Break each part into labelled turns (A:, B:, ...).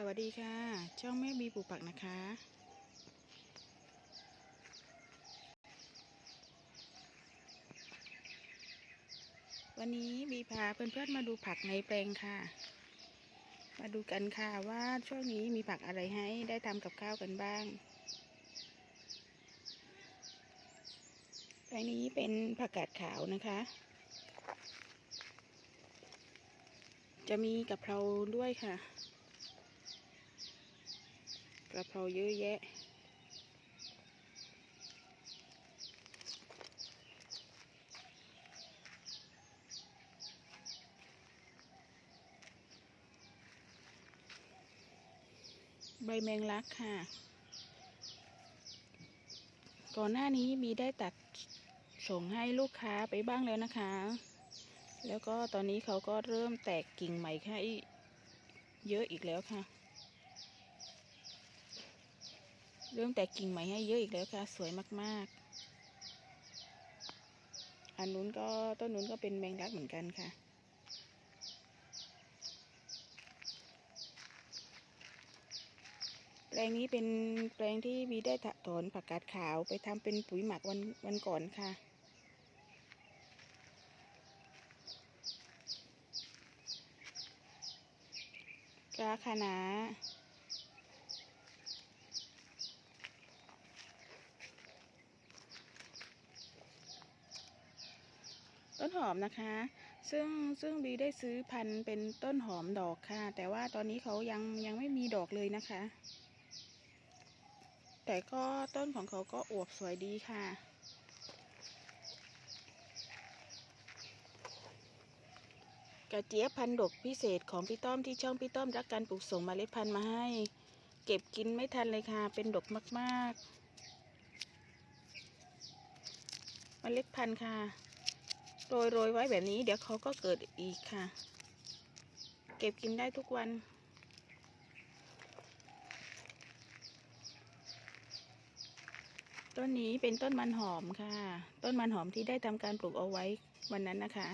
A: สวัสดีค่ะ ช่องแม่บีปลูกผักนะคะ วันนี้บีพาเพื่อนๆมาดูผักในแปลงค่ะ มาดูกันค่ะว่าช่วงนี้มีผักอะไรให้ได้ทำกับข้าวกันบ้าง แปลงนี้เป็นผักกาดขาวนะคะ จะมีกะเพราด้วยค่ะ ระเพราเยอะแยะ ใบแมงลักค่ะ ก่อนหน้านี้มีได้ตัดส่งให้ลูกค้าไปบ้างแล้วนะคะ แล้วก็ตอนนี้เขาก็เริ่มแตกกิ่งใหม่ให้เยอะอีกแล้วค่ะ เริ่มแตกกิ่งใหม่ให้เยอะอีกแล้วค่ะ สวยมากๆ อันนู้นก็ต้นนู้นก็เป็นแมงลักเหมือนกันค่ะ แปลงนี้เป็นแปลงที่บีได้ถอนผักกาดขาวไปทำเป็นปุ๋ยหมักวันวันก่อนค่ะกาคะ ต้นหอมนะคะ ซึ่งซึ่งบีได้ซื้อพันธุ์เป็นต้นหอมดอกค่ะ แต่ว่าตอนนี้เขายังยังไม่มีดอกเลยนะคะ แต่ก็ต้นของเขาก็อวบสวยดีค่ะกระเจี๊ยบพันดกพิเศษของพี่ต้อมที่ช่องพี่ต้อมรักการปลูกส่งเมล็ดพันธุ์มาให้ เก็บกินไม่ทันเลยค่ะ เป็นดกมากๆเมล็ดพันธุ์ค่ะ โรยโรยไว้แบบนี้เดี๋ยวเขาก็เกิดอีกค่ะ เก็บกินได้ทุกวัน ต้นนี้เป็นต้นมันหอมค่ะ ต้นมันหอมที่ได้ทำการปลูกเอาไว้วันนั้นนะคะ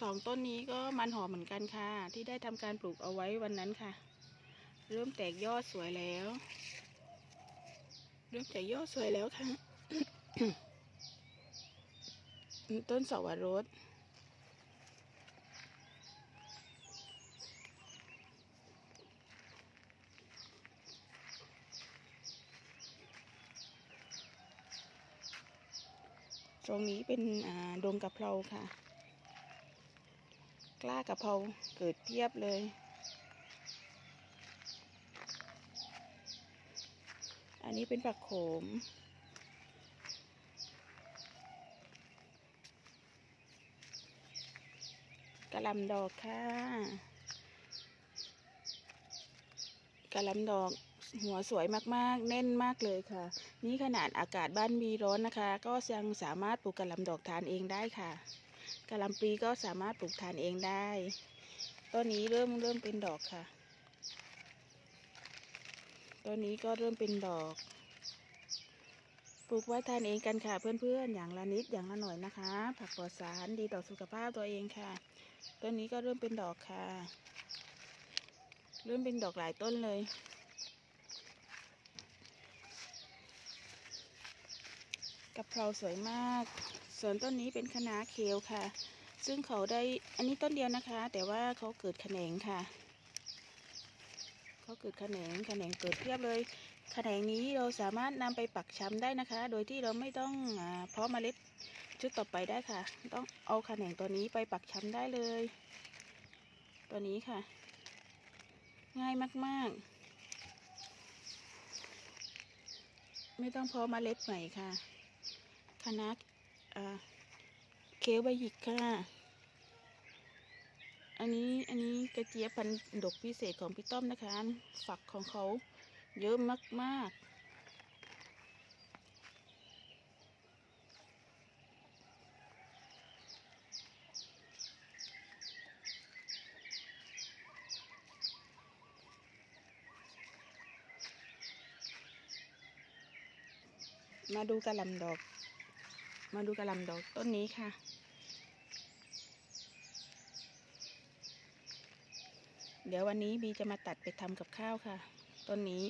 A: สองต้นนี้ก็มันหอมเหมือนกันค่ะ ที่ได้ทำการปลูกเอาไว้วันนั้นค่ะ เริ่มแตกยอดสวยแล้ว เริ่มแตกยอดสวยแล้วค่ะ ต้นสวรสตรงนี้เป็นอ่าดงกะเพราค่ะ กล้ากะเพราเกิดเพียบเลย อันนี้เป็นผักโขม กระลำดอกค่ะกระลำดอกหัวสวยมากๆ แน่นมากเลยค่ะ นี่ขนาดอากาศบ้านมีร้อนนะคะ ก็ยังสามารถปลูกกระลำดอกทานเองได้ค่ะ กะหล่ำปีก็สามารถปลูกทานเองได้ ต้นนี้เริ่มเริ่มเป็นดอกค่ะ ต้นนี้ก็เริ่มเป็นดอก ปลูกไว้ทานเองกันค่ะเพื่อนๆ อย่างละนิดอย่างละหน่อยนะคะ ผักปลอดสารดีต่อสุขภาพตัวเองค่ะ ต้นนี้ก็เริ่มเป็นดอกค่ะ เริ่มเป็นดอกหลายต้นเลยกะเพราสวยมาก ส่วนต้นนี้เป็นคะน้าเคียวค่ะ ซึ่งเขาได้อันนี้ต้นเดียวนะคะ แต่ว่าเขาเกิดแขนงค่ะเขาเกิดแขนงแขนงเกิดเพียบเลยแขนงนี้เราสามารถนำไปปักช้ำได้นะคะ โดยที่เราไม่ต้องอเพาะเมล็ดชุดต่อไปได้ค่ะ ต้องเอาแขนงตัวนี้ไปปักช้ำได้เลย ตัวนี้ค่ะ ง่ายมาก ๆไม่ต้องเพาะเมล็ดใหม่ค่ะ คณะ เคลใบหยิกค่ะ อันนี้อันนี้กระเจี๊ยบพันดกพิเศษของพี่ต้อมนะคะ ฝักของเขาเยอะมากๆมาดูกระลำดอก มาดูกระลำดอกต้นนี้ค่ะ เดี๋ยววันนี้บีจะมาตัดไปทำกับข้าวค่ะ ต้นนี้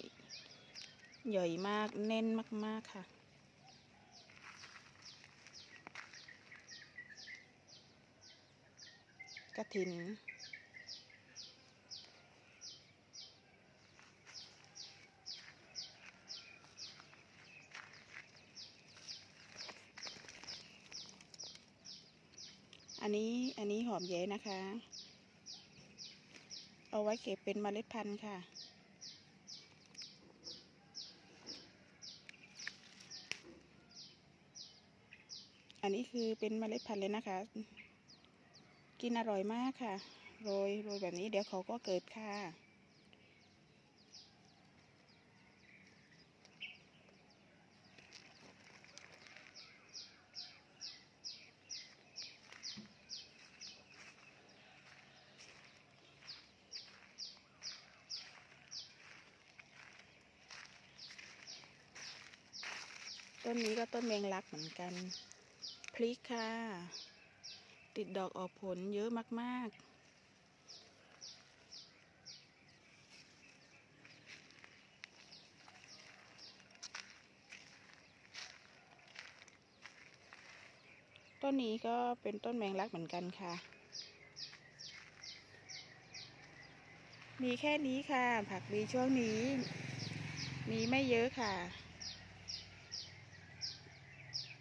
A: ใหญ่มากแน่นมาก ๆ ค่ะ กระถิน อันนี้อันนี้หอมแย้นะคะ เอาไว้เก็บเป็นเมล็ดพันธุ์ค่ะ อันนี้คือเป็นเมล็ดพันธุ์เลยนะคะ กินอร่อยมากค่ะ โรยโรยแบบนี้เดี๋ยวเขาก็เกิดค่ะ ต้นนี้ก็ต้นแมงลักเหมือนกัน พริกค่ะ ติดดอกออกผลเยอะมาก ๆต้นนี้ก็เป็นต้นแมงลักเหมือนกันค่ะ มีแค่นี้ค่ะ ผักดีช่วงนี้ มีไม่เยอะค่ะ